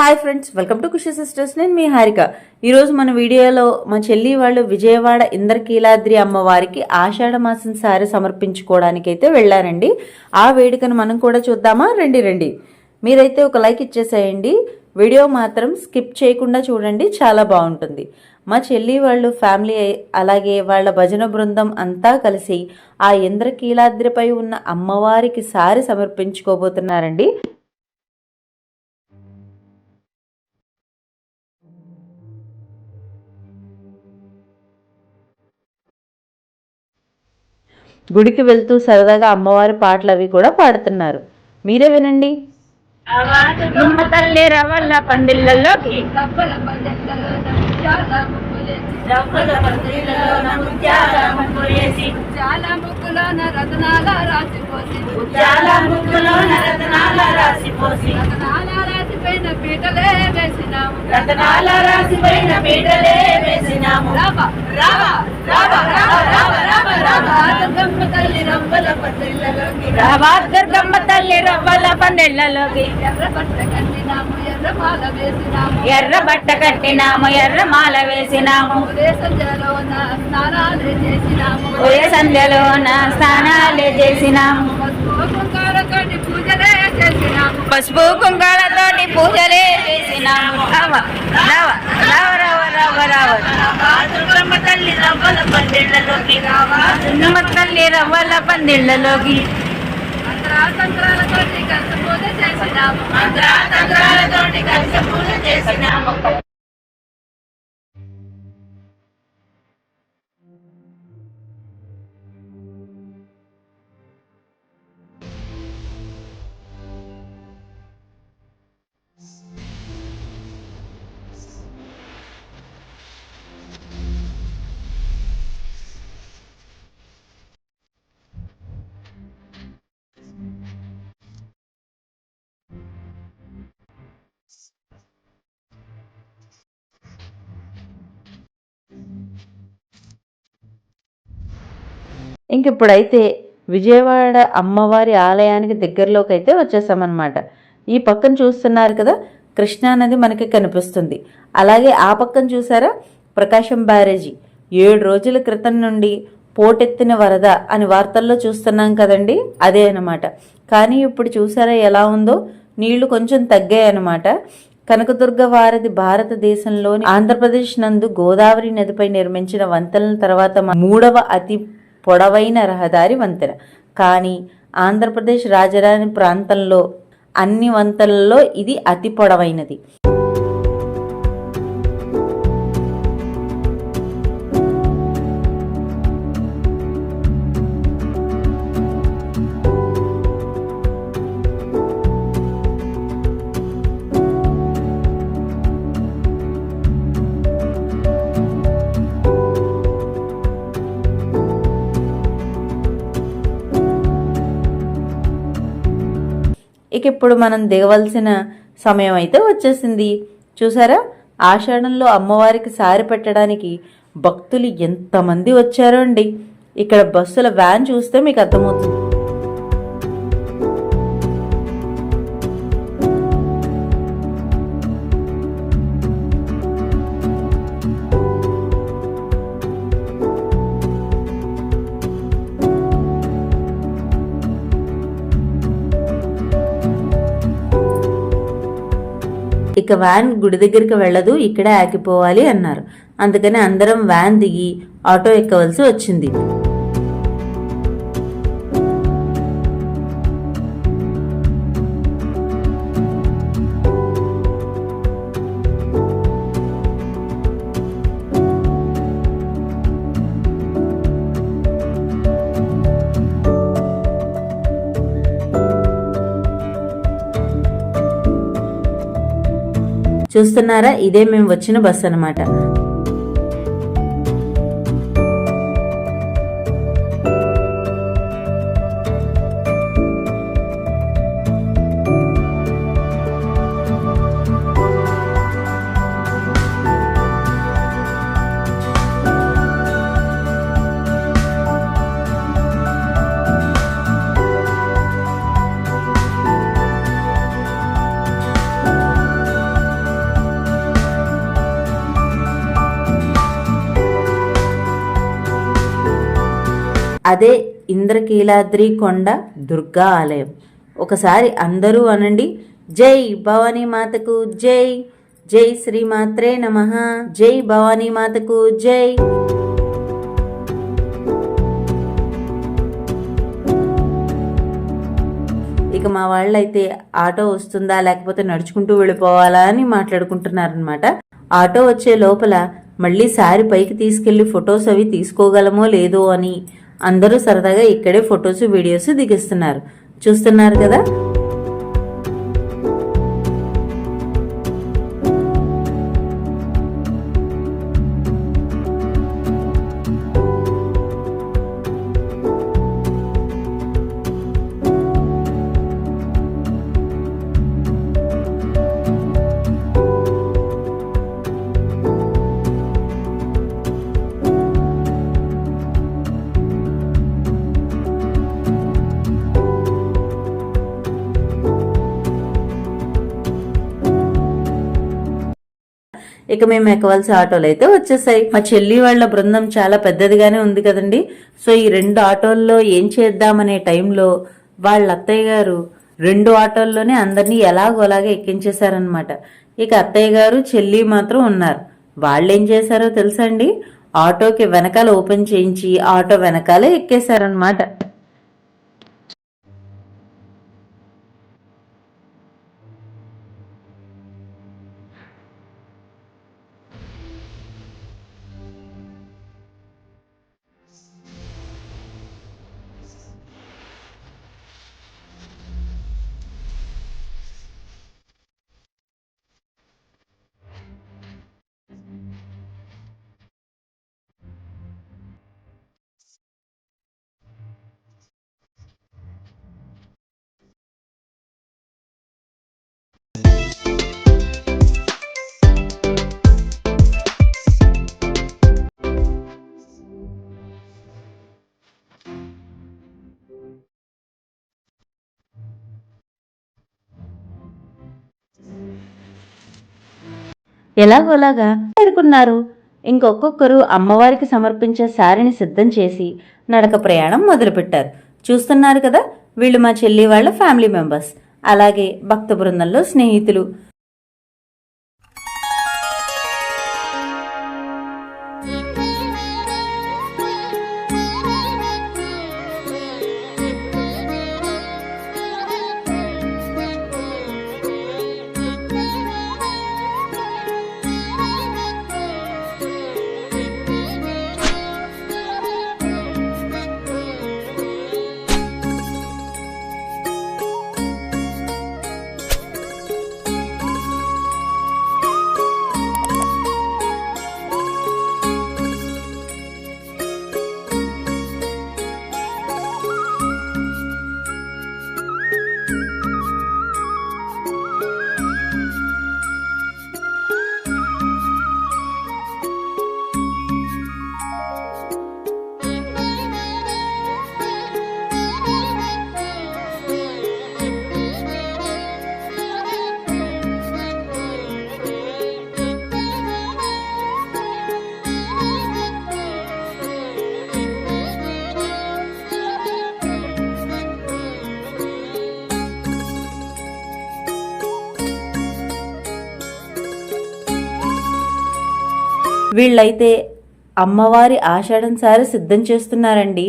Hi friends welcome to Khushi sisters. నేను మీ హారిక. ఈరోజు మన వీడియోలో మా చెల్లి వాళ్ళు విజయవాడ ఇంద్రకీలాద్రి అమ్మవారికి ఆషాఢ మాసం సారి సమర్పించుకోవడానికి అయితే వెళ్ళారండి. ఆ వేడుకను మనం కూడా చూద్దామా? రండి రండి. మీరైతే ఒక లైక్ ఇచ్చేసేయండి. వీడియో మాత్రం స్కిప్ చేయకుండా చూడండి చాలా బాగుంటుంది. మా చెల్లి వాళ్ళు ఫ్యామిలీ అలాగే వాళ్ళ భజన బృందం అంతా కలిసి ఆ ఇంద్రకీలాద్రిపై ఉన్న అమ్మవారికి సారి సమర్పించుకోబోతున్నారండి. గుడికి వెళ్తూ సరదాగా అమ్మవారి పాటలు అవి కూడా పాడుతున్నారు. మీరే వినండి. అమ్మ తల్లి రవల్ల పందిళ్ళలోకి చాలా ముక్కులోన రతనాల రాసిపోసి చాలా ముక్కులోన రతనాల రాసిపోసి రతనాల రాసిపోయిన పీటలే వేసినాము. రతనాల రాసిపోయిన పీటలే వేసినాము. రామ రామ రామ రామ రామ రామ రామ దుర్గమ్మ తల్లి దుర్గమ్మ రవ్వల ఎర్ర బట్ట కట్టినాము ఎర్ర మాల వేసినాము. ఎర్ర బట్ట కట్టినాము ఎర్ర మాల వేసినాము. ఉదయ స్నానాలు చేసినాము. ఉదయ సంధ్యలోన స్నానాలే చేసినాము పసుపు కుంకాలతోటి పూజలే చేసినాము పసుపు కుంకాలతోటి పూజలే చేసినాము రావ రావ. దుర్గమ్మ తల్లి రవ్వల పందిళ్ళలోకి. దుర్గమ్మ తల్లి రవ్వల పందిళ్ళలోకి మంత్రాతంత్రాలతోటి ఇంక ఇప్పుడైతే విజయవాడ అమ్మవారి ఆలయానికి దగ్గరలోకి అయితే వచ్చేసామన్నమాట. ఈ పక్కన చూస్తున్నారు కదా కృష్ణానది మనకి కనిపిస్తుంది. అలాగే ఆ పక్కన చూసారా ప్రకాశం బ్యారేజీ. ఏడు రోజుల క్రితం నుండి పోటెత్తిన వరద అని వార్తల్లో చూస్తున్నాం కదండి అదే అనమాట కానీ ఇప్పుడు చూసారా ఎలా ఉందో నీళ్ళు కొంచెం తగ్గాయన్నమాట. కనకదుర్గ వారధి భారతదేశంలోని ఆంధ్రప్రదేశ్ నందు గోదావరి నదిపై నిర్మించిన వంతెనల తర్వాత మూడవ అతి పొడవైన రహదారి వంతెన. కానీ ఆంధ్రప్రదేశ్ రాజధాని ప్రాంతంలో అన్ని వంతెనల్లో ఇది అతి పొడవైనది. ఇక ఇప్పుడు మనం దిగవలసిన సమయం అయితే వచ్చేసింది. చూసారా? ఆషాఢంలో అమ్మవారికి సారి పెట్టడానికి భక్తులు ఎంతమంది వచ్చారో అండి. ఇక్కడ బస్సుల వ్యాన్ చూస్తే మీకు అర్థమవుతుంది. ఇక వ్యాన్ గుడి దగ్గరికి వెళ్ళదు ఇక్కడే ఆగిపోవాలి అన్నారు. అందుకని అందరం వ్యాన్ దిగి ఆటో ఎక్కవలసి వచ్చింది. చూస్తున్నారా? ఇదే మేము వచ్చిన బస్సు అన్నమాట. అదే ఇంద్రకీలాద్రి కొండ దుర్గా ఆలయం. ఒకసారి అందరూ అనండి. జై భవానీ మాతకు జై. జై శ్రీమాత్రే నమ. జై భవానీ మాతకు జై. ఇక మా వాళ్ళైతే ఆటో వస్తుందా లేకపోతే నడుచుకుంటూ వెళ్ళిపోవాలా అని మాట్లాడుకుంటున్నారనమాట ఆటో వచ్చే లోపల మళ్ళీ సారి పైకి తీసుకెళ్ళి ఫొటోస్ అవి తీసుకోగలమో లేదో అని అందరూ సరదాగా ఇక్కడే ఫొటోస్ వీడియోస్ దిగిస్తున్నారు. చూస్తున్నారు కదా? ఇక మేము ఎక్కవలసిన ఆటోలు అయితే వచ్చేసాయి. మా చెల్లి వాళ్ళ బృందం చాలా పెద్దదిగానే ఉంది కదండి. సో ఈ రెండు ఆటోల్లో ఏం చేద్దామనే టైంలో వాళ్ళ అత్తయ్య గారు రెండు ఆటోల్లోనే అందరినీ ఎలాగోలాగా ఎక్కించేశారనమాట ఇక అత్తయ్య గారు చెల్లి మాత్రం ఉన్నారు. వాళ్ళు ఏం చేశారో తెలుసా అండి? ఆటోకి వెనకాల ఓపెన్ చేయించి ఆటో వెనకాలే ఎక్కేశారనమాట ఎలాగోలాగా చేరుకున్నారు ఇంకొక్కొక్కరు అమ్మవారికి సమర్పించే శారీని సిద్ధం చేసి నడక ప్రయాణం మొదలుపెట్టారు. చూస్తున్నారు కదా వీళ్ళు మా చెల్లి వాళ్ళ ఫ్యామిలీ మెంబర్స్ అలాగే భక్త బృందంలో స్నేహితులు. వీళ్ళైతే అమ్మవారి ఆషాఢం సారి సిద్ధం చేస్తున్నారండి.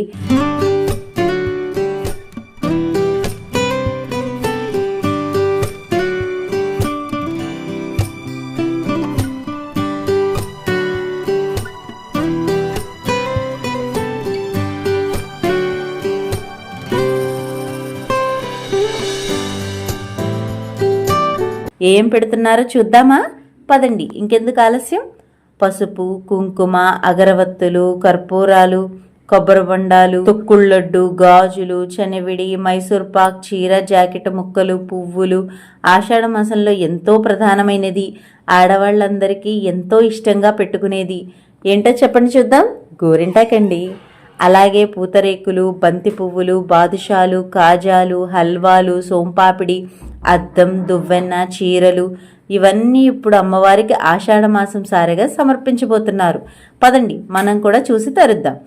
ఏం పెడుతున్నారో చూద్దామా? పదండి. ఇంకెందుకు ఆలస్యం? పసుపు కుంకుమ అగరవత్తులు కర్పూరాలు కొబ్బరి బొండాలు తొక్కుళ్ళడ్డు గాజులు చెనివిడి మైసూర్ పాక్ చీర జాకెట్ ముక్కలు పువ్వులు. ఆషాఢ మాసంలో ఎంతో ప్రధానమైనది. ఆడవాళ్ళందరికీ ఎంతో ఇష్టంగా పెట్టుకునేది. ఏంటో చెప్పండి చూద్దాం. గోరింటాకండి. అలాగే పూతరేకులు బంతి పువ్వులు బాదుషాలు కాజాలు హల్వాలు సోంపాపిడి అద్దం దువ్వెన్న చీరలు ఇవన్నీ ఇప్పుడు అమ్మవారికి ఆషాఢ మాసం సారిగా సమర్పించబోతున్నారు. పదండి మనం కూడా చూసి తరుద్దాం.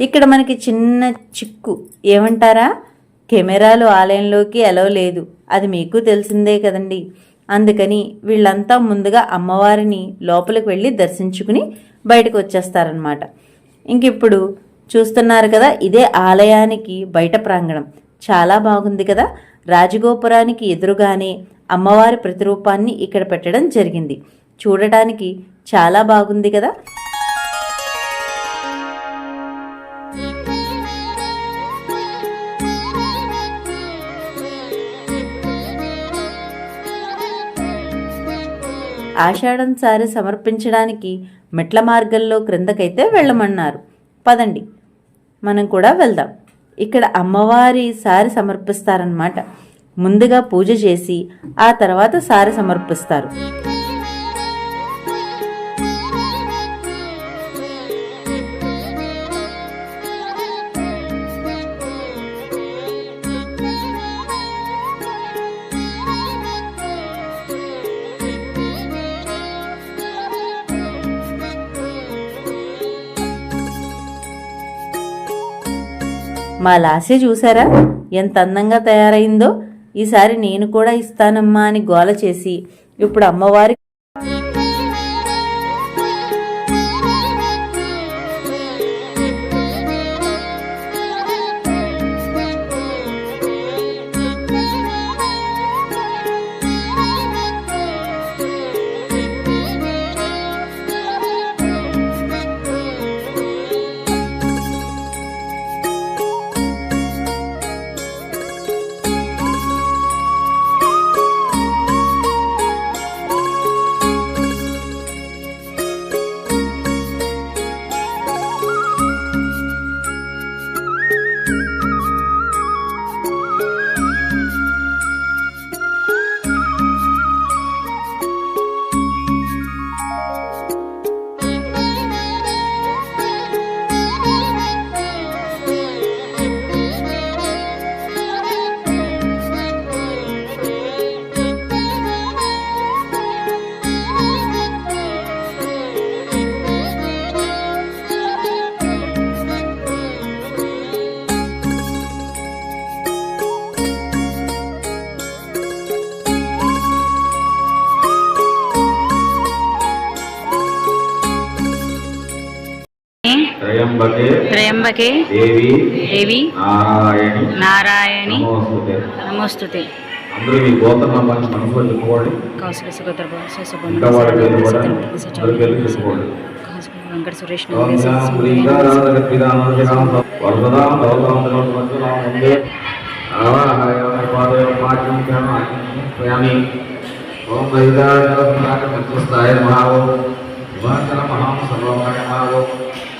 ఇక్కడ మనకి చిన్న చిక్కు ఏమంటారా? కెమెరాలు ఆలయంలోకి ఎలా లేదు. అది మీకు తెలిసిందే కదండి. అందుకని వీళ్ళంతా ముందుగా అమ్మవారిని లోపలికి వెళ్ళి దర్శించుకుని బయటకు వచ్చేస్తారనమాట ఇంక ఇప్పుడు చూస్తున్నారు కదా ఇదే ఆలయానికి బయట ప్రాంగణం. చాలా బాగుంది కదా? రాజగోపురానికి ఎదురుగానే అమ్మవారి ప్రతిరూపాన్ని ఇక్కడ పెట్టడం జరిగింది. చూడటానికి చాలా బాగుంది కదా? ఆషాఢం సారి సమర్పించడానికి మెట్ల మార్గంలో క్రిందకైతే వెళ్ళమన్నారు. పదండి మనం కూడా వెళ్దాం. ఇక్కడ అమ్మవారి సారి సమర్పిస్తారనమాట ముందుగా పూజ చేసి ఆ తర్వాత సారి సమర్పిస్తారు. మా లాసే చూసారా? ఎంత అందంగా తయారైందో? ఈసారి నేను కూడా ఇస్తానమ్మా అని గోల చేసి ఇప్పుడు అమ్మవారి త్రయంబకే దేవి. దేవి. నారాయణి. నారాయణి. నమోస్తుతే. అందరూ మీ గోత్రం నమ్మాలని మనసులో చెప్పుకోండి. కౌశల సుగోత్ర వెంకట సురేష్ ఓం హిమాచల మహాం సర్వమాయ మహావో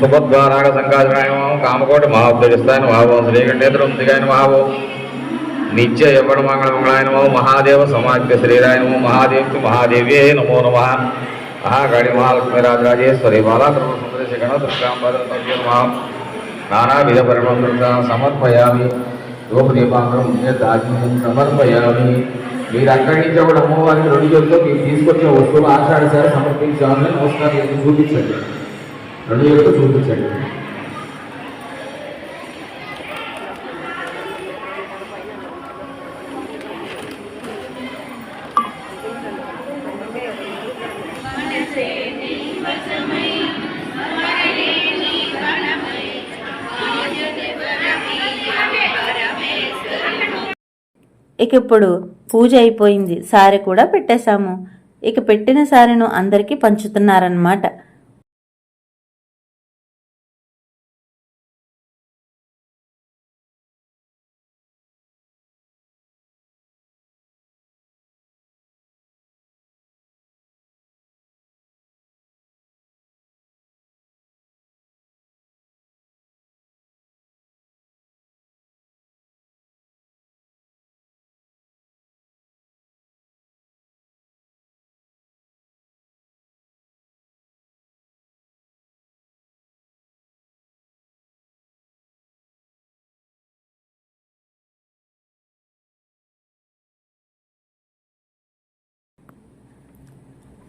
సుభద్వారాగ సంకాజనాయ కామకోటి మహాభ్యజిస్తాయ మహాభవం శ్రీకంఠేంద్రం దిగాయన మహాభవం నిత్య యవ్వన మంగళ మంగళాయ నమో మహాదేవ సమాఖ్య శ్రీరాయ నమో మహాదేవ్కి మహాదేవ్యే నమో నమ మహాకాళి మహాలక్ష్మి రాజరాజేశ్వరి బాలాకృష్ణ సుందరేశ నానావిధ పరిమళ సమర్పయామి ధూపదీపాంతరం సమర్పయామి మీరు అక్కడి నుంచి కూడా అమ్మవారికి రెండు చేతుల్లో మీరు తీసుకొచ్చిన వస్తువులు ఆషాఢ సారి సమర్పించాలని నమస్కారం చూపించండి. రెండు చేతులు చూపించండి. ఇక ఇప్పుడు పూజ అయిపోయింది. సారె కూడా పెట్టేశాము. ఇక పెట్టిన సారెను అందరికీ పంచుతున్నారన్నమాట.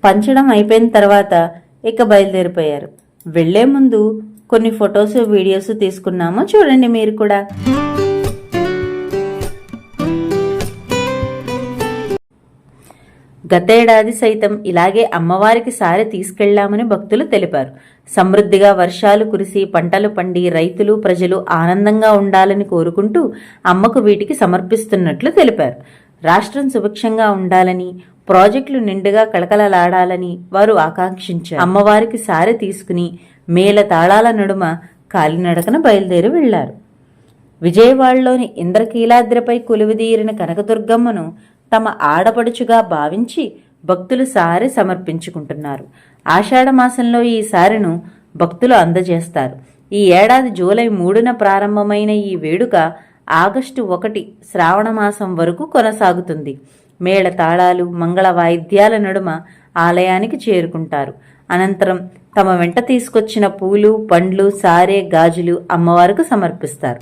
పంచడం అయిపోయిన తర్వాత ఇక బయలుదేరిపోయారు. వెళ్ళే ముందు కొన్ని ఫొటోస్ వీడియోస్ తీసుకున్నాము చూడండి మీరు కూడా. గతేడాది సైతం ఇలాగే అమ్మవారికి సారి తీసుకెళ్ళామని భక్తులు తెలిపారు. సమృద్ధిగా వర్షాలు కురిసి పంటలు పండి రైతులు ప్రజలు ఆనందంగా ఉండాలని కోరుకుంటూ అమ్మకు వీటికి సమర్పిస్తున్నట్లు తెలిపారు. రాష్ట్రం సుభిక్షంగా ఉండాలని ప్రాజెక్టులు నిండుగా కళకళలాడాలని వారు ఆకాంక్షించారు. అమ్మవారికి సారె తీసుకుని మేల తాళాల నడుమ కాలినడకన బయలుదేరి వెళ్ళారు విజయవాడలోని ఇంద్రకీలాద్రిపై కొలువుదీరిన కనకదుర్గమ్మను తమ ఆడపడుచుగా భావించి భక్తులు సారి సమర్పించుకుంటున్నారు. ఆషాఢ మాసంలో ఈ సారెను భక్తులు అందజేస్తారు. ఈ ఏడాది జూలై మూడున ప్రారంభమైన ఈ వేడుక ఆగస్టు ఒకటి శ్రావణ మాసం వరకు కొనసాగుతుంది. మేళ తాళాలు మంగళ వాయిద్యాల నడుమ ఆలయానికి చేరుకుంటారు. అనంతరం తమ వెంట తీసుకొచ్చిన పూలు పండ్లు సారే గాజులు అమ్మవారికి సమర్పిస్తారు.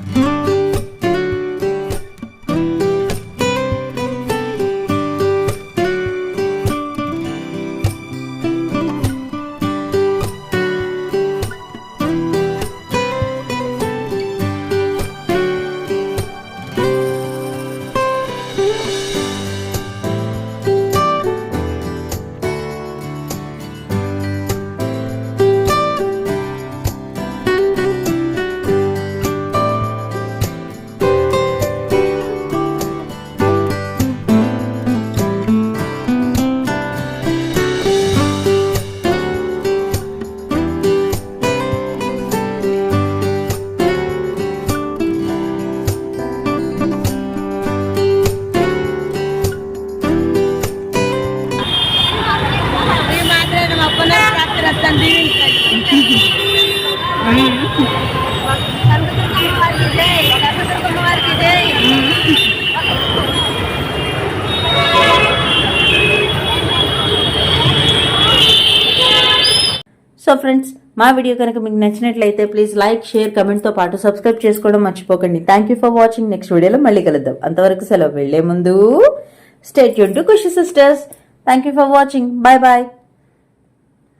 సో ఫ్రెండ్స్ మా వీడియో కనుక మీకు నచ్చినట్లయితే ప్లీజ్ లైక్ షేర్ కమెంట్తో పాటు సబ్స్క్రైబ్ చేసుకోవడం మర్చిపోకండి. Thank you for watching next వీడియోలో మళ్ళీ కలుద్దాం. అంతవరకు సెలవు వెళ్ళే ముందు stay Yoon to Khushi sisters thank you for watching bye bye